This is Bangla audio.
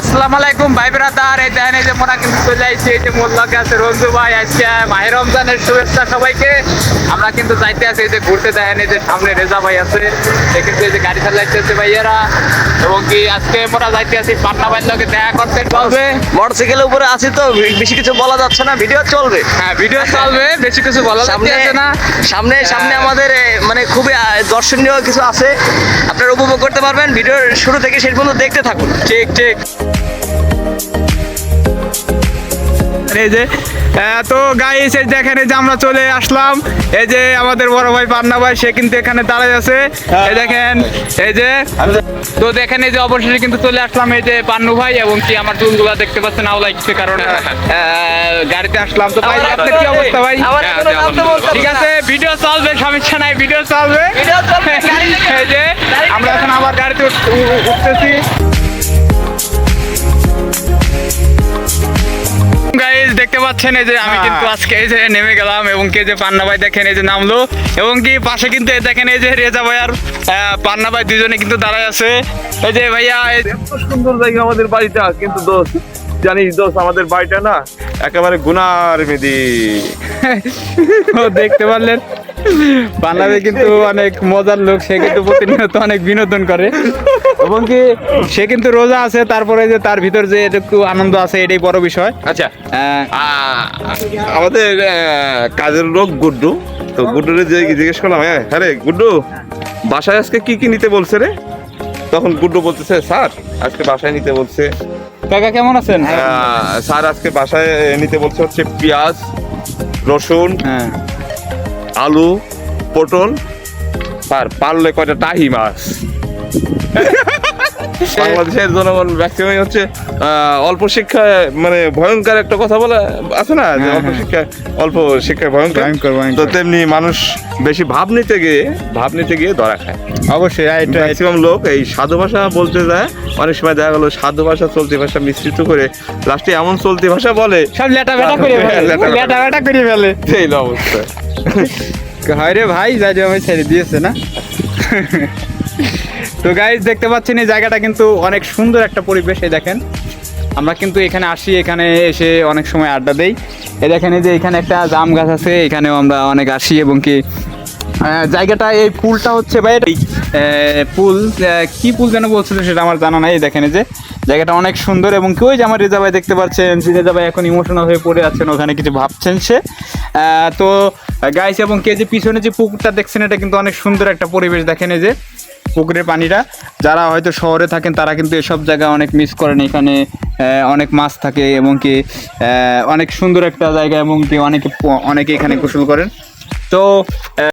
আসসালামু আলাইকুম ভাই ব্রাদার। এই দেখেন এই যে মোরা কিন্তু চলে আইছি। এই যে মোর লগে আছে রঞ্জু ভাই আজকে মাহের রমজানের শুভেচ্ছা সবাইকে। আমরা কিন্তু যাইতে আছি এই যে ঘুরতে দেখেন এই যে সামনে রেজা ভাই আছে। সে কিন্তু এই যে গাড়ি চালাইতেছে ভাইয়েরা। এবং কি আজকে মোরা যাইতে আছি পাটনা ভাইয়ের লগে দেখা করতে চলবে মোটরসাইকেলের উপরে আছি তো বেশি কিছু বলা যাচ্ছে না ভিডিও চলবে। হ্যাঁ ভিডিও চলবে বেশি কিছু বলা যাচ্ছে না। সামনে সামনে হ্যাঁ। আমাদের এ, মানে খুবই দর্শনীয় কিছু আছে। আপনারা উপভোগ করতে পারবেন। ভিডিওর শুরু থেকে শেষ পর্যন্ত দেখতে থাকুন। ঠিক ঠিক এই যে তো গাইস এই দেখেন এই যে আমরা চলে আসলাম এই যে আমাদের বড় ভাই পান্না ভাই সে কিন্তু এখানে দাঁড়ায় আছে। এই দেখেন এই যে তো দেখেন এই যে অবশেষে কিন্তু চলে আসলাম এই যে পান্নু ভাই এবং কি আমার চুলগুলা দেখতে পাচ্ছেন আওলা কিছু কারণে? আহ, গাড়িতে আসলাম তো ভাই আপনার কি অবস্থা ভাই? আমার কোনো নামতে বলতে ঠিক আছে ভিডিও চলবে সমস্যা নাই ভিডিও চলবে, এই যে আমরা এখন আবার গাড়িতে উঠতেছি। পাচ্ছেন এই যে আমি হ্যাঁ। কিন্তু আজকে এই যে নেমে গেলাম এবং কে যে পান্না ভাই দেখেন এই যে নামলো এবং কি পাশে কিন্তু দেখেন এই যে রেজা ভাই আর পান্না ভাই দুজনে কিন্তু দাঁড়ায় আছে। এই যে ভাইয়া এত সুন্দর জায়গা আমাদের বাড়িটা কিন্তু দোষ জানিস দোষ আমাদের বাড়িটা না একেবারে গুনার মেদি। দেখতে পারলেন। পান্না কিন্তু অনেক মজার লোক সে কিন্তু প্রতিনিয়ত অনেক বিনোদন করে। এবং কি সে কিন্তু রোজা আছে তারপরে যে তার ভিতর যে একটু আনন্দ আছে এটাই বড় বিষয়। আচ্ছা আমাদের কাজের লোক গুড্ডু। তো গুড্ডুরে যে জিজ্ঞেস করলাম হ্যাঁ হ্যাঁ রে গুড্ডু বাসায় আজকে কি কি নিতে বলছে রে? তখন গুড্ডু বলতেছে স্যার আজকে বাসায় নিতে বলছে। কাকা কেমন আছেন? স্যার আজকে বাসায় নিতে বলছে হচ্ছে পেঁয়াজ রসুন হ্যাঁ। আলু পটল আর পারলে কয়টা টাহি মাছ? বাংলাদেশের জনগণ ম্যাক্সিমাম হচ্ছে অল্প শিক্ষায় মানে ভয়ঙ্কর একটা কথা বলা আছে না যে হ্যাঁ, অল্প হ্যাঁ। শিক্ষায় অল্প শিক্ষায় ভয়ঙ্কর। তো তেমনি মানুষ বেশি ভাব নিতে গিয়ে ভাব নিতে গিয়ে ধরা খায় অবশ্যই ম্যাক্সিমাম লোক এই সাধু ভাষা বলতে যায় অনেক সময় দেখা গেলো সাধু ভাষা চলতি ভাষা মিশ্রিত করে লাস্টে এমন চলতি ভাষা বলে সব লেটা বেটা করে ফেলে লেটা বেটা। করে ফেলে সেই অবস্থা হয় রে ভাই যাই যে আমি ছেড়ে দিয়েছে না তো গাইজ দেখতে পাচ্ছেন এই জায়গাটা কিন্তু অনেক সুন্দর একটা পরিবেশ দেখেন। আমরা কিন্তু এখানে আসি, এখানে এসে অনেক সময় আড্ডা দেই। এই দেখেন যে এখানে একটা জাম গাছ আছে, এখানেও আমরা অনেক আসি এবং কি জায়গাটা এই পুলটা হচ্ছে ভাই পুল কি? পুল যেন বলছিল সেটা আমার জানা নাই দেখেন যে। জায়গাটা অনেক সুন্দর এবং কেউ যে আমার রেজা ভাই দেখতে পাচ্ছেন, যে রেজা ভাই এখন ইমোশনাল হয়ে পড়ে আছেন, ওখানে কিছু ভাবছেন সে। তো গাইস এবং কে যে পিছনে যে পুকুরটা দেখছেন, এটা কিন্তু অনেক সুন্দর একটা পরিবেশ। দেখেন এই যে পুকুরের পানিটা, যারা হয়তো শহরে থাকেন, তারা কিন্তু এসব জায়গা অনেক মিস করেন। এখানে অনেক মাছ থাকে, এবং কি অনেক সুন্দর একটা জায়গা, এবং কি অনেকে অনেকে এখানে গোসল করেন। তো